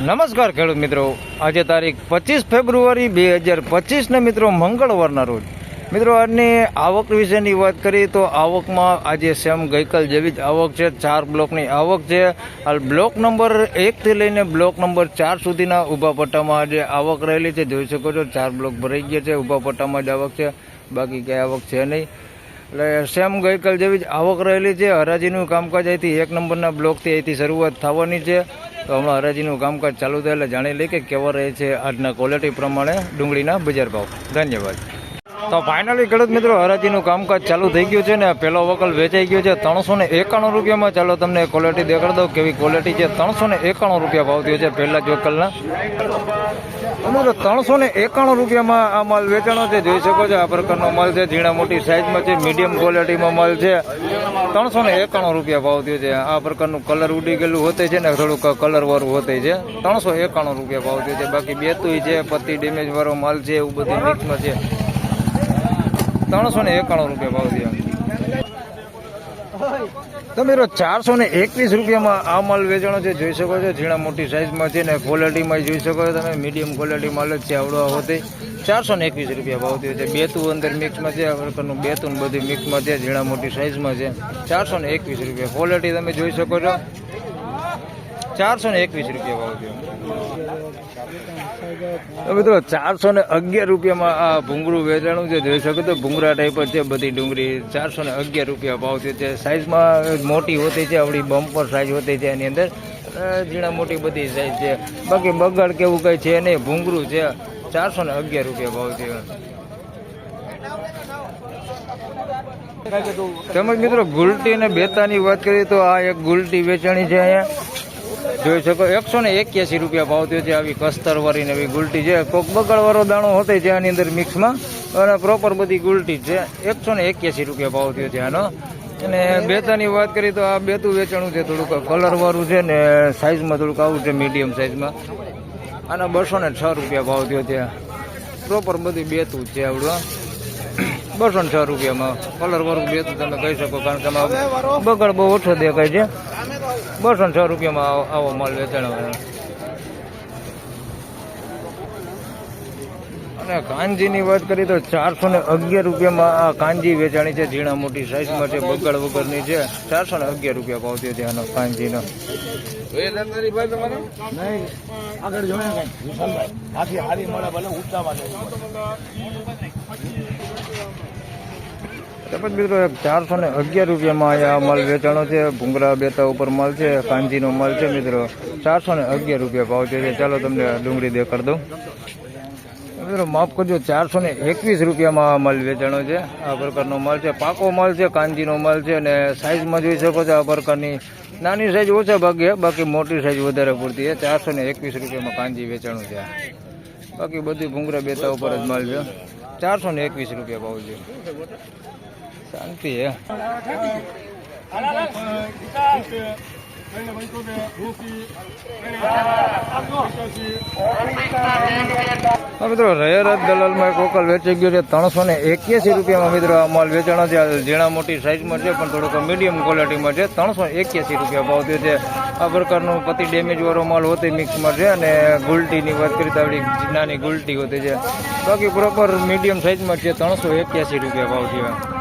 નમસ્કાર ખેડૂત મિત્રો. આજે તારીખ પચીસ ફેબ્રુઆરી બે હજાર પચીસને મિત્રો મંગળવારના રોજ. મિત્રો, આજની આવક વિશેની વાત કરીએ તો આવકમાં આજે સેમ ગઈકાલ જેવી જ આવક છે. ચાર બ્લોકની આવક છે. હાલ બ્લોક નંબર એકથી લઈને બ્લોક નંબર ચાર સુધીના ઊભા પટ્ટામાં આજે આવક રહેલી છે. જોઈ શકો છો, ચાર બ્લોક ભરાઈ ગયા છે. ઊભા પટ્ટામાં જ આવક છે. બાકી ક્યાંય આવક છે નહીં. એટલે સેમ ગઈકાલ જેવી જ આવક રહેલી છે. હરાજીનું કામકાજ અહીંથી એક નંબરના બ્લોકથી અહીંથી શરૂઆત થવાની છે. તો હમણાં હરાજીનું કામકાજ ચાલુ થાય એટલે જાણી લઈએ કે કેવા રહે છે આજના ક્વોલિટી પ્રમાણે ડુંગળીના બજાર ભાવ. ધન્યવાદ. તો ફાઇનલી ખેડૂત મિત્રો, હરાજીનું કામકાજ ચાલુ થઈ ગયું છે ને પહેલો વકલ વેચાઈ ગયો છે. ત્રણસો ને એકાણું રૂપિયામાં ચાલો તમને ક્વોલિટી દેખાડી દઉં કેવી ક્વોલિટી છે. ત્રણસો ને એકાણું રૂપિયા ભાવ થયો છે પહેલા જ વકલના. મિત્રો ત્રણસો ને એકાણું રૂપિયામાં આ માલ વેચાણો છે. જોઈ શકો છો આ પ્રકારનો માલ છે. ઝીણા મોટી સાઇઝમાં છે મીડિયમ ક્વોલિટીમાં માલ છે. ત્રણસો ને એકાણું રૂપિયા ભાવ થયો છે. આ પ્રકારનું કલર ઉડી ગયેલું હોતે છે ને થોડુંક કલર વાળું હોતે છે. ત્રણસો એકાણું રૂપિયા ભાવ થયો છે. બાકી બેતુય છે પત્તી ડેમેજ વાળો માલ છે, એવું બધું મિક્સમાં છે. ત્રણસો ને એકાણું રૂપિયા ભાવ થયો. તો મિત્રો ચારસો ને એકવીસ રૂપિયામાં આ માલ વેચાણો છે, જોઈ શકો છો, ઝીણા મોટી સાઇઝમાં છે ને ક્વોલિટીમાં જોઈ શકો છો તમે મીડિયમ ક્વોલિટી માલ જ છે, આવડો હોતી. ચારસો ને એકવીસ રૂપિયા ભાવ થયો છે બેતું અંદર મિક્સમાં છે, આ પ્રકારનું બેતું બધું મિક્સમાં છે, ઝીણા મોટી સાઇઝમાં છે. ચારસો ને એકવીસ રૂપિયા. ક્વોલિટી તમે જોઈ શકો છો. ચારસો ને એકવીસ રૂપિયા ભાવ થયો. તો મિત્રો ચારસો ને અગિયાર રૂપિયામાં આ ભૂંગળું વેચાણું છે. જોઈ શકો તો ભૂંગળા ટાઈપ છે બધી ડુંગળી. ચારસો ને અગિયાર રૂપિયા ભાવ છે. જે સાઇઝમાં મોટી હોતી છે આપણી બમ્પર સાઇઝ હોતી છે એની અંદર. ઝીણા મોટી બધી સાઇઝ છે. બાકી બગાડ કેવું કંઈ છે નહીં, ભૂંગળું છે. ચારસો ને અગિયાર રૂપિયા ભાવ થયો. તેમજ મિત્રો ગુલટી અને બેતાની વાત કરીએ તો આ એક ગુલટી વેચાણી છે અહીંયા. જોઈ શકો, એકસો ને એક્યાસી રૂપિયા ભાવ થયો છે આવી કસ્તરવાળી ને એવી ગુલટી છે. કોક બગડવાળો દાણો હોતે છે આની અંદર મિક્સમાં અને પ્રોપર બધી ગુલટી છે. એકસો ને એક્યાસી રૂપિયા ભાવ થયો છે આનો. અને બેતાની વાત કરીએ તો આ બેતું વેચાણું છે થોડુંક કલરવાળું છે ને સાઇઝમાં થોડુંક આવું છે મીડિયમ સાઇઝમાં આના બસો ને છ રૂપિયા ભાવ થયો છે. પ્રોપર બધી બેતું જ છે આવડું. બસો ને છ રૂપિયામાં. કલરવાળું બેતું તમે કહી શકો, કારણ કે બગડ બહુ ઓછો દેખાય છે. બસો ને છ રૂપિયામાં આવો- આવો માલ વેચાણો અને કાંજીની વાત કરીએ તો ચારસો ને અગિયાર રૂપિયામાં આ કાંજી વેચાણી છે. ઝીણા મોટી સાઈઝમાં છે બગડ વગરની છે. ચારસો ને અગિયાર રૂપિયા ભાવ થયો છે આનો કાંજીનો આગળ જોડે તેમજ મિત્રો, ચારસો ને અગિયાર રૂપિયામાં અહીંયા માલ વેચાણો છે. ભૂંગરા બેતા ઉપર માલ છે, કાંજીનો માલ છે મિત્રો. ચારસો ને અગિયાર રૂપિયા ભાવ છે. ચાલો તમને ડુંગળી દેખાડ દઉં. મિત્રો, માફ કરજો, ચારસો ને એકવીસ રૂપિયામાં આ માલ વેચાણો છે. આ પ્રકારનો માલ છે. પાકો માલ છે, કાંજીનો માલ છે અને સાઇઝમાં જોઈ શકો છો આ પ્રકારની નાની સાઇઝ ઓછા ભાગે, બાકી મોટી સાઇઝ વધારે પૂરતી છે. ચારસો ને એકવીસ રૂપિયામાં કાંજી વેચાણું છે બાકી બધી ભૂંગળા બેતા ઉપર જ માલ છે. ચારસો ને એકવીસ રૂપિયા ભાવ છે. શાંતિ હે. મિત્રો, રયરત દલાલમાં એક વકલ વેચાઈ ગયો છે ત્રણસો ને એક્યાસી રૂપિયામાં, મિત્રો, આ માલ વેચાણો છે. ઝીણા મોટી સાઇઝમાં છે, પણ થોડોક મીડિયમ ક્વોલિટીમાં છે. ત્રણસો એક્યાસી રૂપિયા ભાવ થયો છે. આ પ્રકારનું પતિ ડેમેજ વાળો માલ હોતી મિક્સમાં છે અને ગુલટીની વાત કરીએ તો આવડી નાની ગુલટી હોતી છે. બાકી પ્રોપર મીડિયમ સાઇઝમાં છે, ત્રણસો એક્યાસી રૂપિયા ભાવ થયો.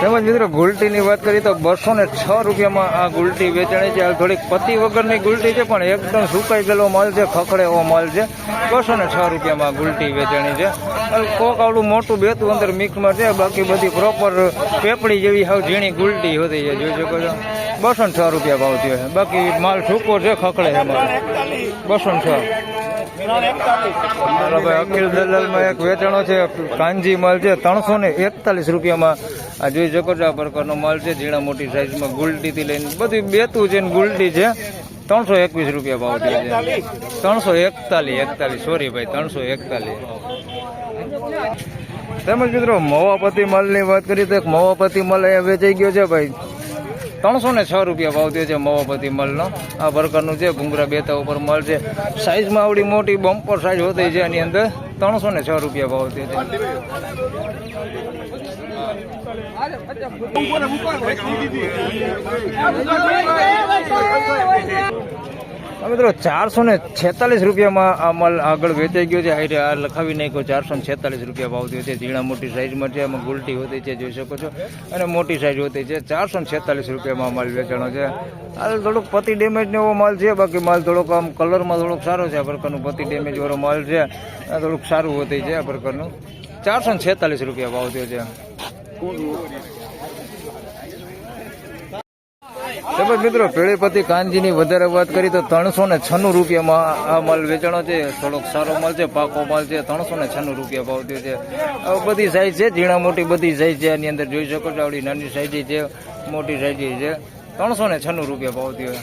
તેમજ મિત્રો ગુલટીની વાત કરીએ તો બસો ને છ રૂપિયામાં આ ગુલટી વેચાણી છે. થોડીક પતિ વગરની ગુલટી છે, પણ એકદમ સુકાઈ ગયેલો માલ છે, ખખડે એવો માલ છે. બસો ને છ રૂપિયામાં ગુલટી વેચાણી છે. કોક આવડું મોટું બેતું અંદર મિક્સમાં છે, બાકી બધી પ્રોપર પેપડી જેવી હાવ ઝીણી ગુલટી હોતી છે. જોઈ શકો છો. બસો ને છ રૂપિયા ભાવ થયો છે. બાકી માલ સૂકો છે, ખખડે છે માલ. બસો ને છ. ભાઈ અખિલ દલાલમાં એક વેચાણો છે, કાંજી માલ છે ત્રણસો ને એકતાલીસ રૂપિયામાં. આ જોઈ શકો છો આ પ્રકારનો માલ છે, ઝીણા મોટી સાઈઝમાં ગુલટીથી લઈને બધું બેતું છે ને ગુલટી છે. ત્રણસો એકવીસ રૂપિયા ભાવ છે ત્રણસો એકતાલીસ એકતાલીસ સોરી ભાઈ, ત્રણસો એકતાલીસ. તેમજ મિત્રો, મવાપતિ માલની વાત કરીએ તો એક મવાપતિ માલ અહીંયા વેચાઈ ગયો છે ભાઈ. ત્રણસો ને છ રૂપિયા ભાવ થયો છે મવાપતિ મલનો. આ પ્રકારનું છે, ભૂંગરા બેતા ઉપર મલ છે. સાઈઝમાં આવડી મોટી બમ્પર સાઈઝ હોતી છે, એની અંદર ત્રણસો ને છ રૂપિયા ભાવ થયો છે. મિત્રો ચારસો ને છેતાલીસ રૂપિયામાં આ માલ આગળ વેચાઈ ગયો છે. આ લખાવી નાખ્યો ચારસો ને છેતાલીસ રૂપિયા ભાવ થયો છે. ઝીણા મોટી સાઇઝમાં છે એમાં ગુલટી હોતી છે, જોઈ શકો છો. અને મોટી સાઇઝ હોતી છે ચારસો ને છેતાલીસ રૂપિયામાં માલ વેચાણો છે. હાલ થોડુંક પતિ ડેમેજનો એવો માલ છે, બાકી માલ થોડોક આમ કલરમાં થોડોક સારો છે, આ પ્રકારનું પતિ ડેમેજ વાળો માલ છે. આ થોડુંક સારું હોતી છે, આ પ્રકારનું. ચારસો ને છેતાલીસ રૂપિયા ભાવ થયો છે. તેમજ મિત્રો, પેળેપતિ કાનજીની વધારે વાત કરી તો ત્રણસો ને છન્નું રૂપિયામાં આ માલ વેચાણો છે. થોડોક સારો માલ છે, પાકો માલ છે, ત્રણસો ને છન્નું રૂપિયા ભાવ થયો છે. બધી સાઈઝ છે, ઝીણા મોટી બધી સાઈઝ છે. આની અંદર જોઈ શકો છો, આવડી નાની સાઈઝ છે, મોટી સાઈઝ છે. ત્રણસો ને છન્નું રૂપિયા ભાવ થયો.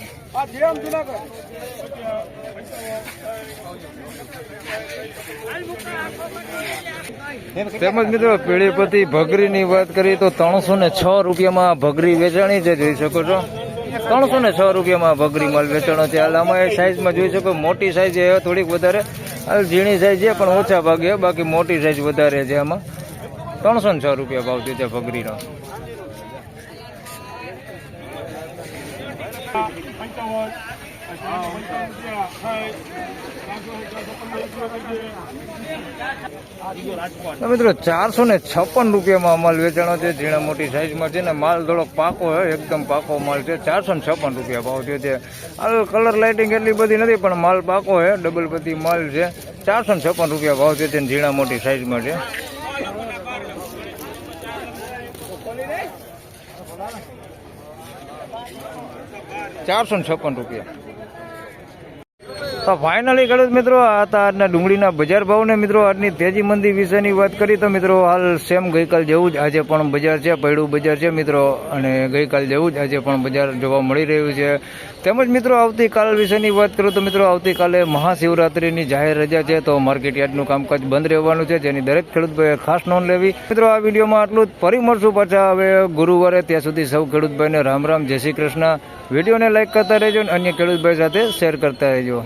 તેમજ મિત્રો પેઢીપતિ ભગરીની વાત કરીએ તો ત્રણસો ને છ રૂપિયામાં ભગરી વેચાણી છે, જોઈ શકો છો. ત્રણસો ને છ રૂપિયામાં ભગરી માલ વેચાણો છે. હાલ આમાં એ સાઈઝમાં જોઈ શકો, મોટી સાઈઝ એ થોડીક વધારે. હાલ ઝીણી સાઈઝ છે, પણ ઓછા ભાગે, બાકી મોટી સાઈઝ વધારે છે આમાં. ત્રણસો ને છ રૂપિયા ભાવ થયો છે ભગરીનો. તો મિત્રો ચારસો ને છપ્પન રૂપિયામાં માલ વેચાણો છે. ઝીણા મોટી સાઈઝમાં છે ને માલ થોડોક પાકો છે, એકદમ પાકો માલ છે. ચારસો ને છપ્પન રૂપિયા ભાવ છે હાલ કલર લાઇટિંગ એટલી બધી નથી, પણ માલ પાકો છે ડબલ બધી માલ છે. ચારસો ને છપ્પન રૂપિયા ભાવ છે ને ઝીણા મોટી સાઈઝમાં છે. ચારસો ને છપ્પન રૂપિયા. તો ફાઇનલી ખેડૂત મિત્રો, આ હતા આજના ડુંગળીના બજાર ભાવને મિત્રો, આજની તેજી મંદી વિશેની વાત કરી તો મિત્રો, હાલ સેમ ગઈકાલ જેવું જ આજે પણ બજાર છે, પૈડું બજાર છે મિત્રો, અને ગઈકાલ જેવું જ આજે પણ બજાર જોવા મળી રહ્યું છે. તેમજ મિત્રો, આવતીકાલ વિશેની વાત કરું તો મિત્રો, આવતીકાલે મહાશિવરાત્રિની જાહેર રજા છે, તો માર્કેટ યાર્ડનું કામકાજ બંધ રહેવાનું છે, જેની દરેક ખેડૂતભાઈએ ખાસ નોંધ લેવી. મિત્રો, આ વિડીયોમાં આટલું જ. ફરી મળશું પાછા હવે ગુરુવારે, ત્યાં સુધી સૌ ખેડૂતભાઈને રામ રામ, જય શ્રી કૃષ્ણ. વિડીયોને લાઇક કરતા રહેજો અને અન્ય ખેડૂતભાઈ સાથે શેર કરતા રહેજો.